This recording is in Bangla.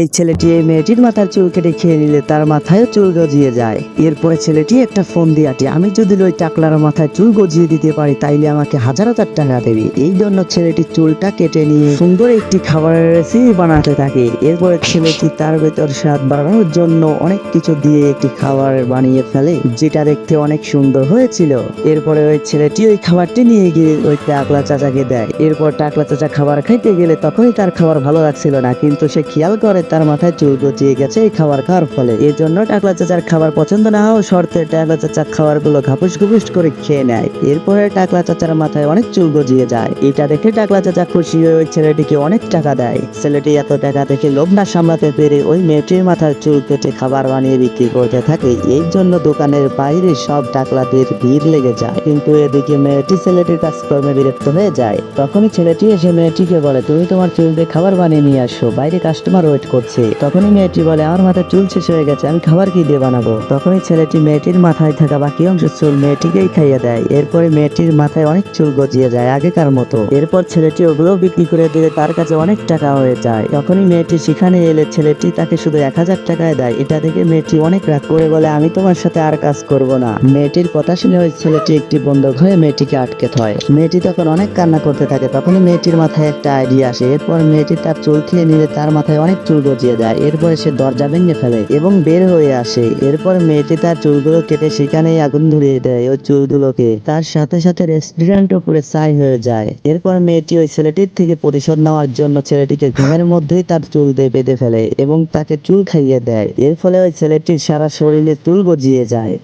এই ছেলেটি এই মেয়েটির মাথার চুল কেটে খেয়ে নিলে তার মাথায়ও চুল গজিয়ে যায়। এরপরে ছেলেটি একটা ফোন দিয়ে আটে, আমি যদি ওই টাকলার মাথায় চুল গজিয়ে দিতে পারি, তাইলে আমাকে হাজার হাজার টাকা দেবে। এই জন্য ছেলেটি চুলটা কেটে নিয়ে সুন্দর একটি খাবারের রেসিপি বানাতে থাকে। এরপরে ছেলেটি তার ভেতর স্বাদ বাড়ানোর জন্য অনেক কিছু দিয়ে একটি খাবার বানিয়ে ফেলে, যেটা দেখতে অনেক সুন্দর হয়েছিল। এরপরে ওই ছেলেটি ওই খাবারটি নিয়ে গিয়ে ওই টাকলা চাচাকে দেয়। এরপর টাকলা চাচা খাবার খাইতে গেলে তখনই তার খাবার ভালো লাগছিল না, কিন্তু সে খেয়াল করে তার মাথায় চুল গজিয়ে গেছে, এই খাবার খাওয়ার ফলে। এর জন্য টাকলা চাচার খাবার পছন্দ না হওয়া শর্তে টাকলা চাচা খাবারগুলো ঘাপুস ঘুপুস করে খেয়ে নেয়। এরপরে টাকলা চাচার মাথায় অনেক চুল গজিয়ে যায়। এটা দেখে টাকলা চাচা খুশি হয়ে ওই ছেলেটিকে অনেক টাকা দেয়। ছেলেটি এত টাকা দেখে লোভ না সামলাতে পেরে ওই মেয়েটির মাথার চুল কেটে খাবার বানিয়ে বিক্রি করতে থাকে। এই জন্য দোকানের বাইরে সব টাকলাদের ভিড় লেগে যায়। কিন্তু এদিকে মেয়েটি ছেলেটির কাজকর্মে বিরক্ত হয়ে যায়। তখনই ছেলেটি এসে মেয়েটিকে বলে, তুমি তোমার চুল দিয়ে খাবার বানিয়ে নিয়ে আসো। বাইরে কাস্টমার ওয়েট করছে। তখনই মেয়েটি বলে, আমার মাথায় চুল শেষ হয়ে গেছে, আমি খাবার কি দিয়ে বানাবো? তখনই ছেলেটি মেয়েটির মাথায় থাকা বাকি অংশ চুল মেয়েটিকেই খাইয়ে দেয়। এরপরে মেয়েটির মাথায় অনেক চুল গজিয়ে যায় আগেকার মতো। এরপর ছেলেটি ওগুলো বিক্রি করে দিলে তার কাছে অনেক টাকা হয়ে যায়। তখনই মেয়েটি সেখানে এলে ছেলেটি তাকে শুধু এক হাজার টাকায় দেয়। এটা দেখে মেয়েটি অনেক রাগ করে বলে, আমি তোমার সাথে আর কাজ করব না। মেয়েটির কথা শুনে ওই ছেলেটি একটি বন্ধক হয়ে মেয়েটিকে আটকে থয় মেয়েটি তখন অনেক কান্না করতে থাকে। তখনই মেয়েটির মাথায় একটা আইডিয়া আসে। এরপর মেয়েটি তার চুল খেয়ে নিলে তার মাথায় অনেক চুল গজিয়ে যায় এরপরে সে দরজা ভেঙে ফেলে এবং বের হয়ে আসে। এরপর মেয়েটি তার চুলগুলো কেটে সেখানেই আগুন ধরিয়ে দেয় ওই চুলগুলোকে। তার সাথে সাথে রেস্টুরেন্টও পুরো ছাই হয়ে যায়। এরপর মেয়েটি ওই ছেলেটির থেকে প্রতিশোধ নেওয়ার জন্য ছেলেটিকে ঘুমের মধ্যেই তার চুল দিয়ে বেঁধে ফেলে এবং তাকে চুল খাইয়ে দেয়। এর ফলে ওই ছেলেটির সারা শরীরে চুল গজিয়ে যায়।